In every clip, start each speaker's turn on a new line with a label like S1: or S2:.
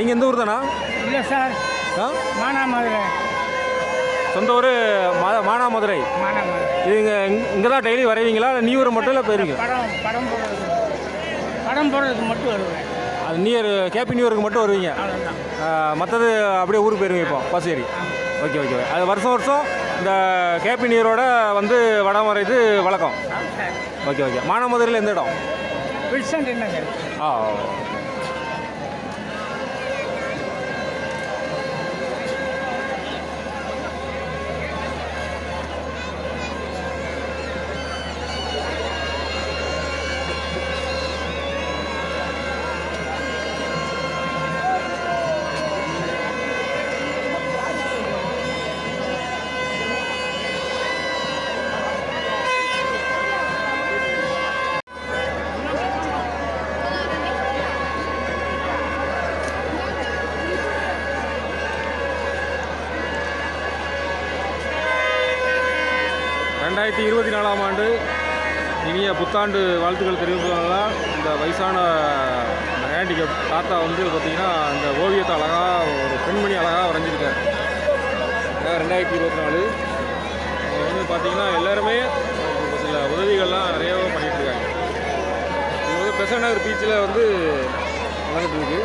S1: நீங்கள் எந்த ஊர் தானா?
S2: இல்லை சார்.
S1: ஆ?
S2: மானாமதுரை.
S1: சொந்த ஊர் மா மானாமதுரை.
S2: மானாமதுரை.
S1: இது இங்கே இங்கே தான் டெய்லி வரைவீங்களா? இல்லை நியூ மட்டும் இல்லை போயிருவீங்களா?
S2: படம் படம் போடுறதுக்கு படம் போடுறதுக்கு மட்டும் வருவேன்.
S1: அது நியூ இயர் கேபி நியூ இயருக்கு மட்டும் வருவீங்க? மற்றது அப்படியே ஊருக்கு போயிருவீங்க இப்போ பஸ் ஏறி ஓகே ஓகே அது வருஷம் வருஷம் இந்த கேபி நியூ இயரோட வந்து வடம் வரைது வழக்கம். Okay okay. மானாமதுரையில் எந்த இடம்?
S2: வில்சன்ட் என்ன
S1: ஆ. ரெண்டாயிரத்தி இருபத்தி நாலாம் ஆண்டு இனிய புத்தாண்டு வாழ்த்துக்கள் தெரிவிப்பதெல்லாம் இந்த வயசான ஹேண்டிகேப் தாத்தா வந்து பார்த்திங்கன்னா இந்த ஓவியத்தை அழகாக ஒரு பெண்மணி அழகாக வரைஞ்சிருக்கார். ரெண்டாயிரத்தி இருபத்தி நாலு. வந்து பார்த்திங்கன்னா எல்லாருமே சில உதவிகள்லாம் நிறையவே பண்ணிகிட்ருக்காங்க இருக்காங்க. இது வந்து பெசன் நகர் பீச்சில் வந்து நடந்துட்டு இருக்கு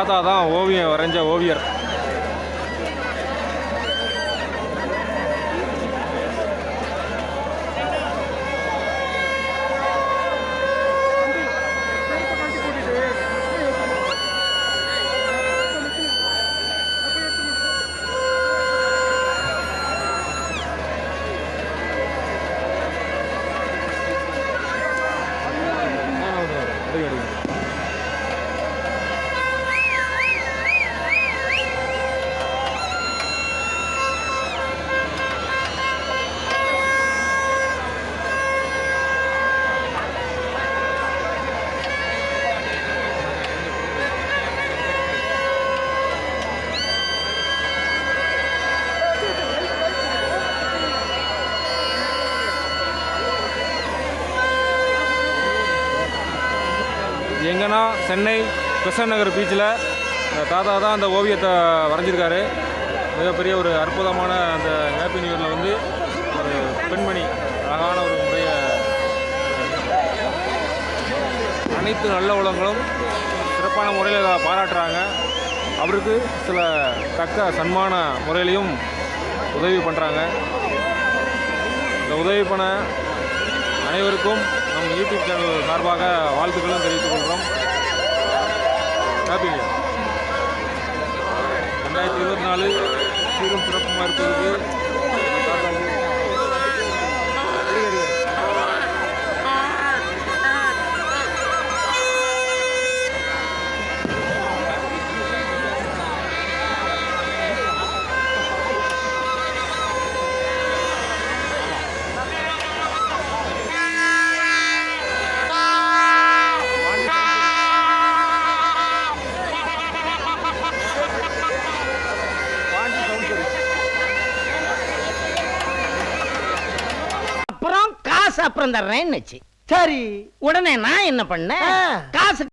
S1: தாத்தா தான் ஓவியம் வரைஞ்ச ஓவியர். எங்கன்னா சென்னை கிருஷ்ணன் நகர் பீச்சில் தாத்தா தான் அந்த ஓவியத்தை வரைஞ்சிருக்காரு. மிகப்பெரிய ஒரு அற்புதமான அந்த ஹாப்பி நியூ இயரில் வந்து ஒரு பெண்மணி அழகான ஒரு முறைய அனைத்து நல்ல உலகங்களும் சிறப்பான முறையில் பாராட்டுறாங்க. அவருக்கு சில தக்க சன்மான முறையிலையும் உதவி பண்ணுறாங்க இந்த உதவி பண்ண அனைவருக்கும் நம் யூடியூப் சேனல் சார்பாக வாழ்த்துக்களும் தெரிவித்துக் கொள்கிறோம். ஹாப்பி ரெண்டாயிரத்தி இருபத்தி நாலு சீரும் சிறப்புமாக இருப்பதற்கு
S3: காசு அப்புறம் தர்றேன்னு
S4: சரி.
S3: உடனே நான் என்ன பண்ணேன். காசு